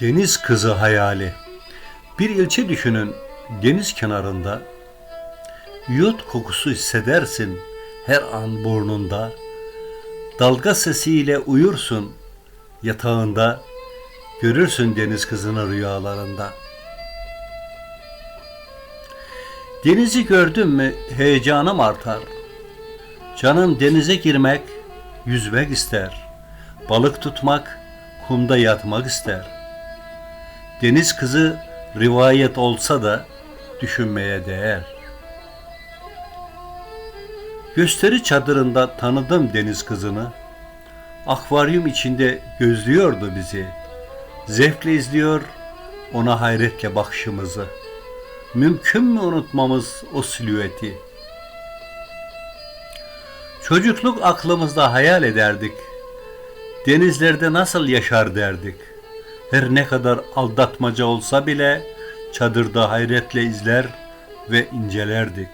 Deniz kızı hayali. Bir ilçe düşünün deniz kenarında. Yot kokusu hissedersin her an burnunda. Dalga sesiyle uyursun yatağında. Görürsün deniz kızını rüyalarında. Denizi gördün mü heyecanım artar. Canım denize girmek, yüzmek ister. Balık tutmak, kumda yatmak ister. Deniz kızı rivayet olsa da düşünmeye değer. Gösteri çadırında tanıdım deniz kızını. Akvaryum içinde gözlüyordu bizi. Zevkle izliyor ona hayretle bakışımızı. Mümkün mü unutmamız o silüeti? Çocukluk aklımızda hayal ederdik. Denizlerde nasıl yaşar derdik. Her ne kadar aldatmaca olsa bile çadırda hayretle izler ve incelerdik.